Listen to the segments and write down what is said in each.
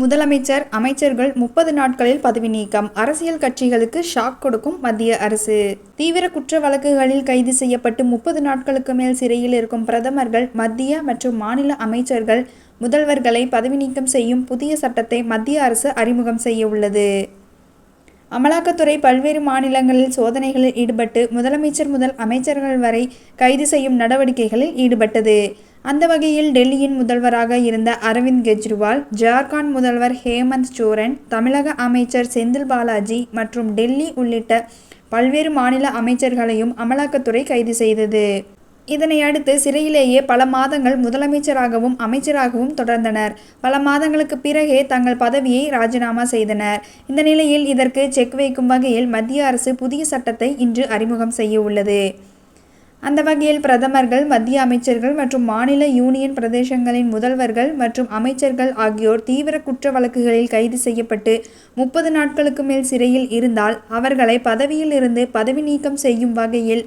முதலமைச்சர் அமைச்சர்கள் முப்பது நாட்களில் பதவி நீக்கம். அரசியல் கட்சிகளுக்கு ஷாக் கொடுக்கும் மத்திய அரசு. தீவிர குற்ற வழக்குகளில் கைது செய்யப்பட்டு முப்பது நாட்களுக்கு மேல் சிறையில் இருக்கும் பிரதமர்கள் மத்திய மற்றும் மாநில அமைச்சர்கள் முதல்வர்களை பதவி நீக்கம் செய்யும் புதிய சட்டத்தை மத்திய அரசு அறிமுகம் செய்ய உள்ளது அமலாக்கத்துறை பல்வேறு மாநிலங்களில் சோதனைகளில் ஈடுபட்டு முதலமைச்சர் முதல் அமைச்சர்கள் வரை கைது செய்யும் நடவடிக்கைகளில் ஈடுபட்டது. அந்த வகையில் டெல்லியின் முதல்வராக இருந்த அரவிந்த் கெஜ்ரிவால் ஜார்க்கண்ட் முதல்வர் ஹேமந்த் சோரன் தமிழக அமைச்சர் செந்தில் பாலாஜி மற்றும் டெல்லி உள்ளிட்ட பல்வேறு மாநில அமைச்சர்களையும் அமலாக்கத்துறை கைது செய்தது. இதனை அடுத்து சிறையிலேயே பல மாதங்கள் முதலமைச்சராகவும் அமைச்சராகவும் தொடர்ந்தனர். பல மாதங்களுக்கு பிறகே தங்கள் பதவியை ராஜினாமா செய்தனர். இந்த நிலையில் இதற்கு செக் வைக்கும் வகையில் மத்திய அரசு புதிய சட்டத்தை இன்று அறிமுகம் செய்ய உள்ளது. அந்த வகையில் பிரதமர்கள் மத்திய அமைச்சர்கள் மற்றும் மாநில யூனியன் பிரதேசங்களின் முதல்வர்கள் மற்றும் அமைச்சர்கள் ஆகியோர் தீவிர குற்ற வழக்குகளில் கைது செய்யப்பட்டு முப்பது நாட்களுக்கு மேல் சிறையில் இருந்தால் அவர்களை பதவியில் இருந்து பதவி நீக்கம் செய்யும் வகையில்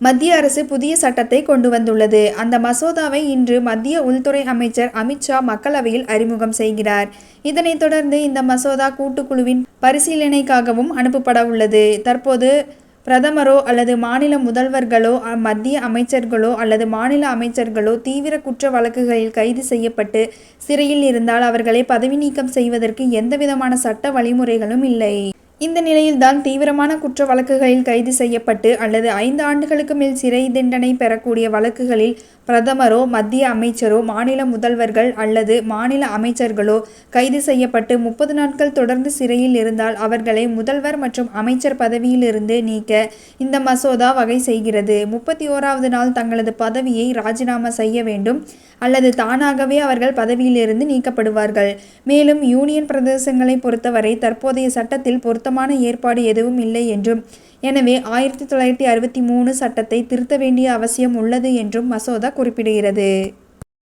மத்திய அரசு புதிய சட்டத்தை கொண்டு வந்துள்ளது. அந்த மசோதாவை இன்று மத்திய உள்துறை அமைச்சர் அமித்ஷா மக்களவையில் அறிமுகம் செய்கிறார். இதனைத் தொடர்ந்து இந்த மசோதா கூட்டுக்குழுவின் பரிசீலனைக்காகவும் அனுப்பப்பட உள்ளது தற்போது பிரதமரோ அல்லது மாநில முதல்வர்களோ மத்திய அமைச்சர்களோ அல்லது மாநில அமைச்சர்களோ தீவிர குற்ற வழக்குகளில் கைது செய்யப்பட்டு சிறையில் இருந்தால் அவர்களை பதவி நீக்கம் செய்வதற்கு எந்தவிதமான சட்ட வழிமுறைகளும் இல்லை. இந்த நிலையில்தான் தீவிரமான குற்ற வழக்குகளில் கைது செய்யப்பட்டு அல்லது ஐந்து ஆண்டுகளுக்கு மேல் சிறை தண்டனை பெறக்கூடிய வழக்குகளில் பிரதமரோ மத்திய அமைச்சரோ மாநில முதல்வர்கள் அல்லது மாநில அமைச்சர்களோ கைது செய்யப்பட்டு முப்பது நாட்கள் தொடர்ந்து சிறையில் இருந்தால் அவர்களை முதல்வர் மற்றும் அமைச்சர் பதவியிலிருந்து நீக்க இந்த மசோதா வகை செய்கிறது. முப்பத்தி ஓராவது நாள் தங்களது பதவியை ராஜினாமா செய்ய வேண்டும் அல்லது தானாகவே அவர்கள் பதவியிலிருந்து நீக்கப்படுவார்கள். மேலும் யூனியன் பிரதேசங்களை பொறுத்தவரை தற்போதைய சட்டத்தில் பொருத்தமான ஏற்பாடு எதுவும் இல்லை என்றும். எனவே ஆயிரத்தி தொள்ளாயிரத்தி அறுபத்தி மூணு சட்டத்தை திருத்த வேண்டிய அவசியம் உள்ளது என்றும் மசோதா குறிப்பிடுகிறது.